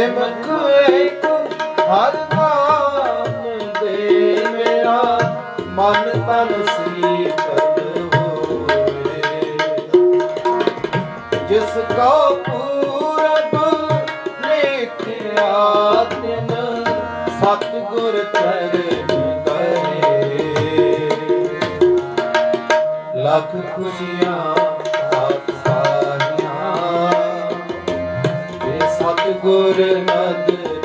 ਨਿਮਕ ਏਕ ਹਰ ਹੋਰ ਨਦਰ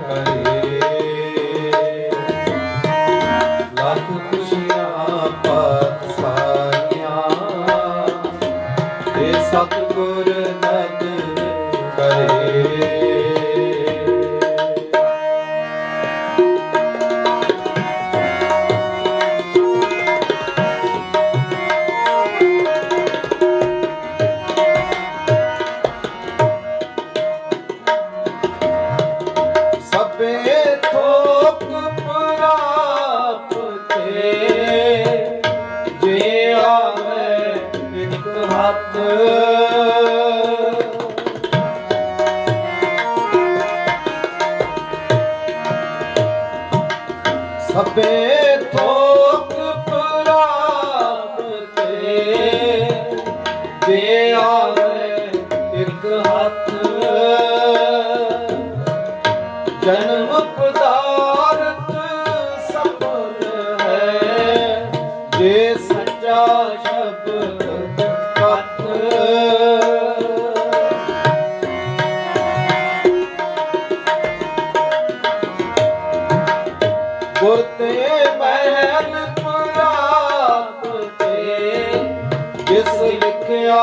ਕਰੇ। ਲੱਖ ਗੁਰਤੇ ਮਹਿਲ ਮੁਰਾਦ ਤੇ ਜਿਸ ਲਿਖਿਆ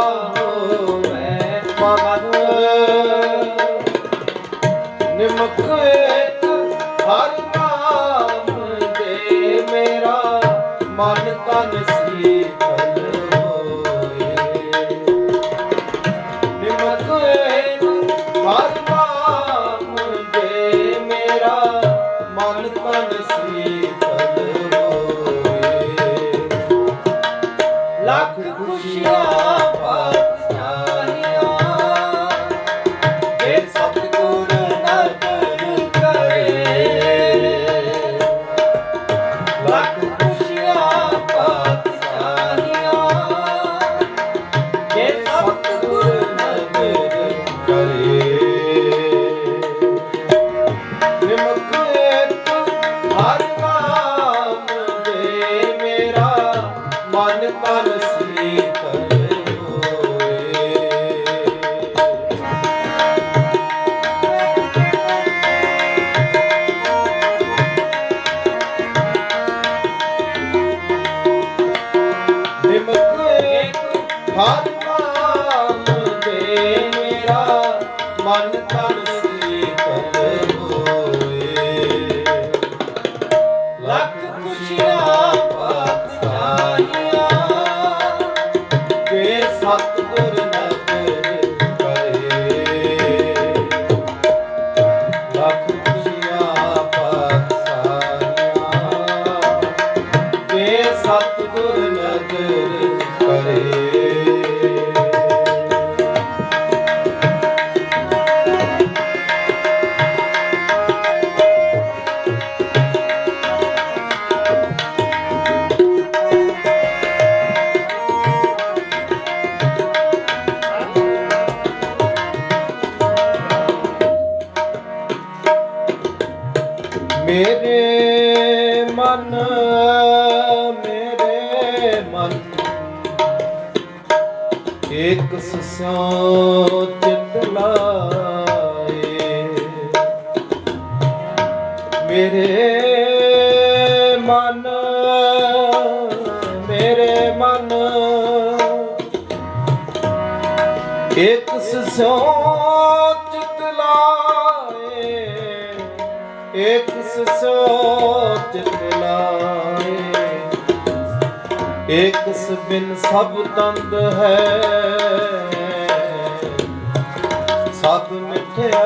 ਮੇਰੇ ਮਨ ਮੇਰੇ ਮਨ। ਇੱਕ ਸੋਚ ਤਲਾਏ ਇੱਕ ਸੋਚ ਬਿਨ ਸਭ ਤੰਦ ਹੈ। ਸਭ ਮਿੱਠਿਆ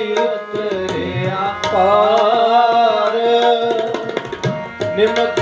ਉਤਰਿਆ ਪਾਰ। ਨਿਮਕ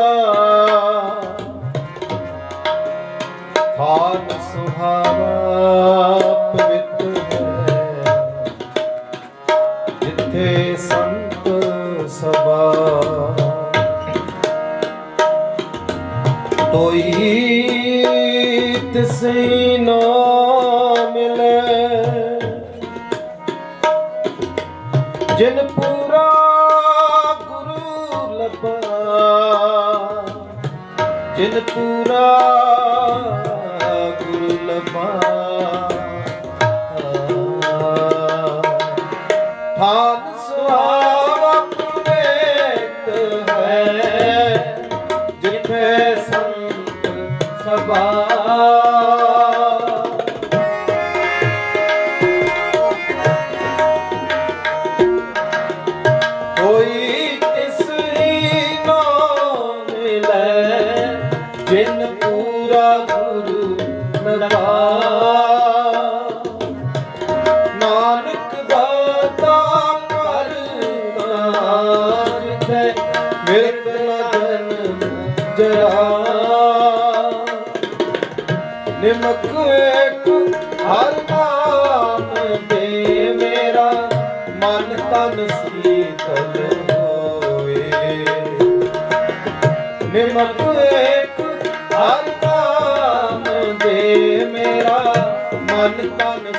ਸਭਾ। ਤੋਈ ਤਿਸੈ ਸੀਤਲ ਹੋਏ ਨਿਮਕ ਇੱਕ ਹਰ ਨਾਮ ਦੇ ਮੇਰਾ ਮਨ ਤਨ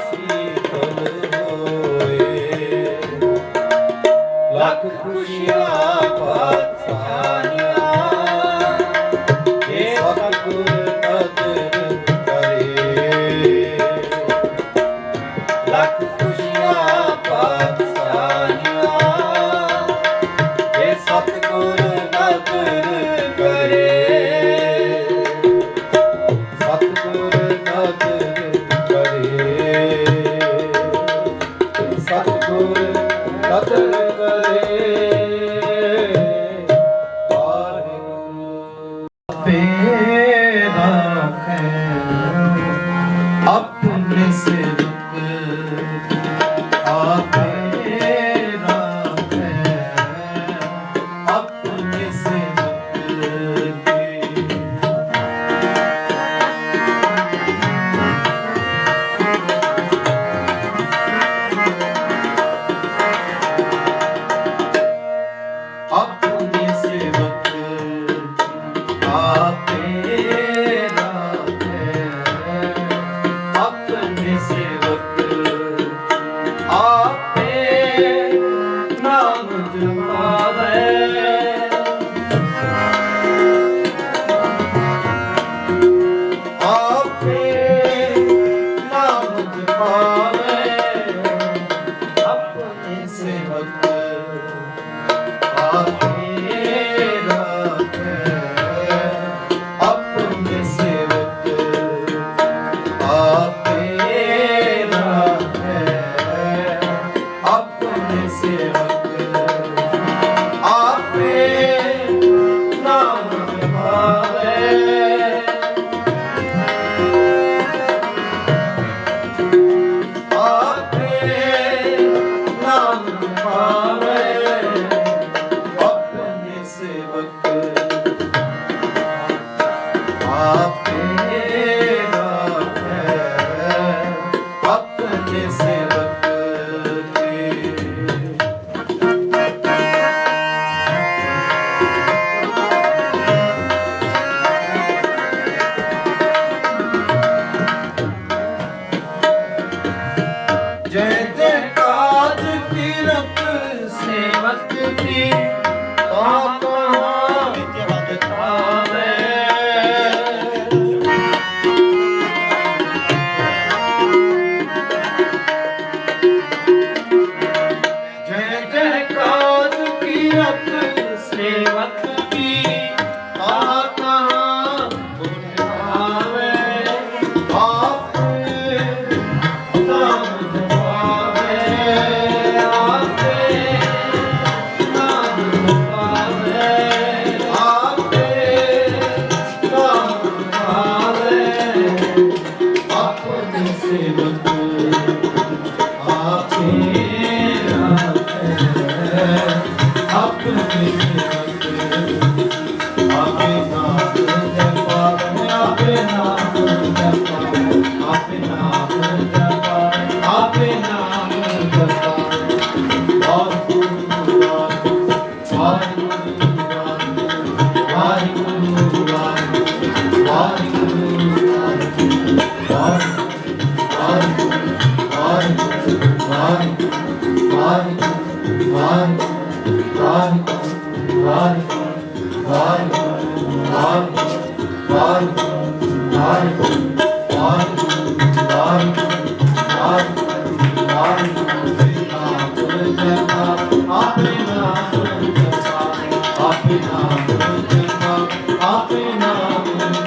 ਜਪਾ ਆਪੇ ਨਾਮ ਜਪਾ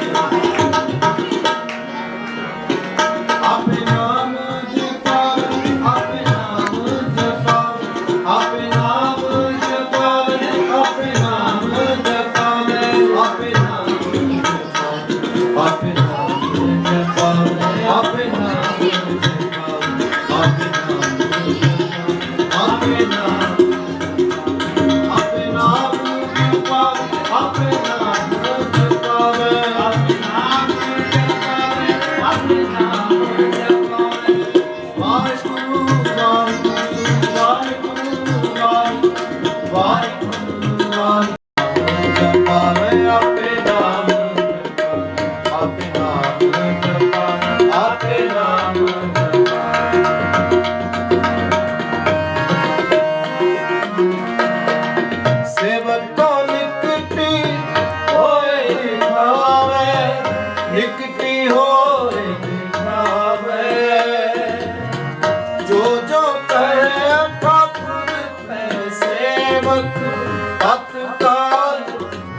ਤੈ ਸੇਵਕ ਤਤਕਾਲ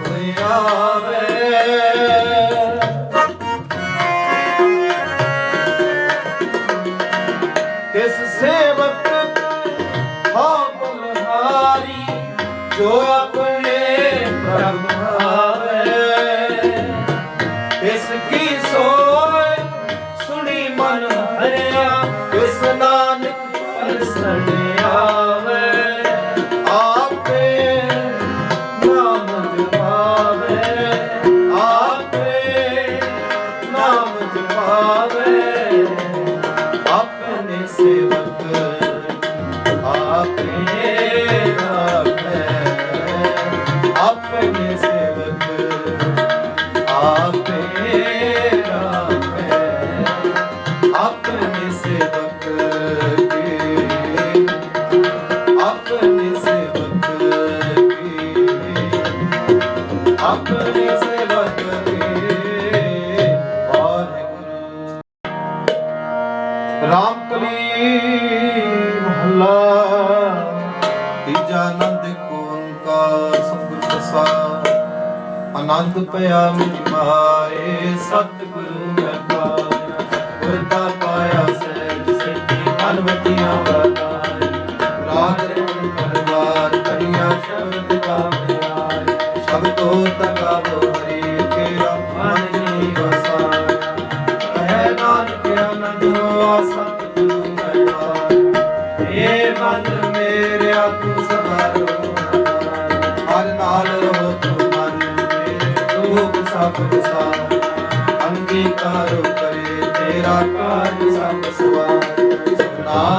ਹੋਇਆ। Amen. ਆਨੰਦ ਓੰਕਾਰ, ਸਤਿਗੁਰ ਪ੍ਰਸਾਦ। ਆਨੰਦ ਪਿਆ ਮੇਰੀ ਮਾਏ ਸਤਿਗੁਰੂ ਮੈਂ ਪਾਇਆ ਗੁਰਤਾ ਪਾਇਆ ਸਹਿਜ ਸਿੱਧੀ ਅਨਵਤੀਆਂ ਵਰਤਾਈ ਰਾਗ ਰਣ ਪਰਵਾਰ ਕਰਿਆ ਸ਼ਬਦ ਗਾਵੇ ਆਏ ਸਭ ਤੋਂ ਨਾਨਕੀ ਕਾਰੋ ਕਰੇ ਤੇਰਾ ਕਾਜ ਸਭ ਸਵਾਰ। ਸਭਨਾ